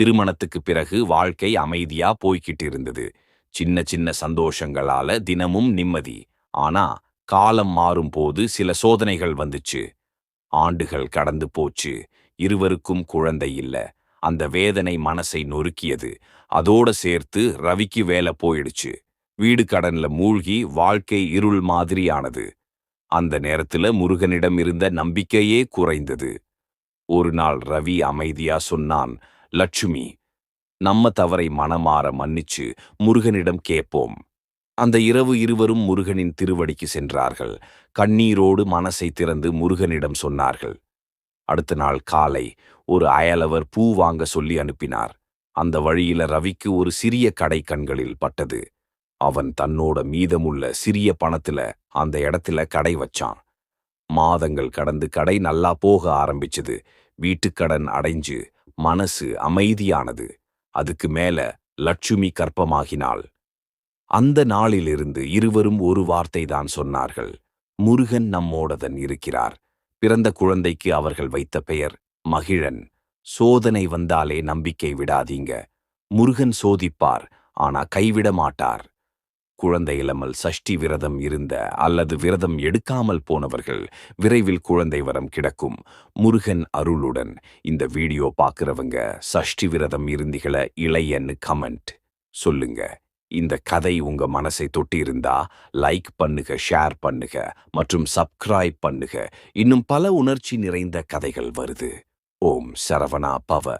திருமணத்துக்கு பிறகு வாழ்க்கை அமைதியா போய்கிட்டு இருந்தது சின்ன சின்ன சந்தோஷங்களால தினமும் நிம்மதி. ஆனா காலம் மாறும்போது சில சோதனைகள் வந்துச்சு. ஆண்டுகள் கடந்து போச்சு. இருவருக்கும் குழந்தை இல்ல. அந்த வேதனை மனசை நொறுக்கியது. அதோட சேர்த்து ரவிக்கு வேலை போயிடுச்சு. வீடு கடன்ல மூழ்கி வாழ்க்கை இருள் மாதிரியானது. அந்த நேரத்துல முருகனிடம் இருந்த நம்பிக்கையே குறைந்தது. ஒரு நாள் ரவி அமைதியா சொன்னான் லட்சுமி நம்ம தவறை மனமாற மன்னிச்சு முருகனிடம் கேட்போம் அந்த இரவு இருவரும் முருகனின் திருவடிக்கு சென்றார்கள். கண்ணீரோடு மனசை திறந்து முருகனிடம் சொன்னார்கள். அடுத்த நாள் காலை ஒரு அயலவர் பூ வாங்க சொல்லி அனுப்பினார். அந்த வழியில ரவிக்கு ஒரு சிறிய கடை கண்களில் பட்டது. அவன் தன்னோட மீதமுள்ள சிறிய பணத்துல அந்த இடத்துல கடை வச்சான். மாதங்கள் கடந்து கடை நல்லா போக ஆரம்பிச்சது. வீட்டுக்கடன் அடைஞ்சு மனசு அமைதியானது. அதுக்கு மேல லட்சுமி கற்பமாகினாள் அந்த நாளிலிருந்து இருவரும் ஒரு வார்த்தை தான் சொன்னார்கள். முருகன் நம்மோடதன் இருக்கிறார். பிறந்த குழந்தைக்கு அவர்கள் வைத்த பெயர் மகிழன். சோதனை வந்தாலே நம்பிக்கை விடாதீங்க. முருகன் சோதிப்பார் ஆனா கைவிட மாட்டார். குழந்தை இல்லாமல் சஷ்டி விரதம் இருந்த அல்லது விரதம் எடுக்காமல் போனவர்கள் விரைவில் குழந்தை வரம் கிடக்கும். முருகன் அருளுடன் இந்த வீடியோ பார்க்குறவங்க சஷ்டி விரதம் இருந்திகளை இளையன்னு கமெண்ட் சொல்லுங்க. இந்த கதை உங்க மனசை தொட்டியிருந்தா லைக் பண்ணுக ஷேர் பண்ணுக மற்றும் சப்ஸ்கிரைப் பண்ணுக. இன்னும் பல உணர்ச்சி நிறைந்த கதைகள் வருது. ஓம் சரவணா பவ.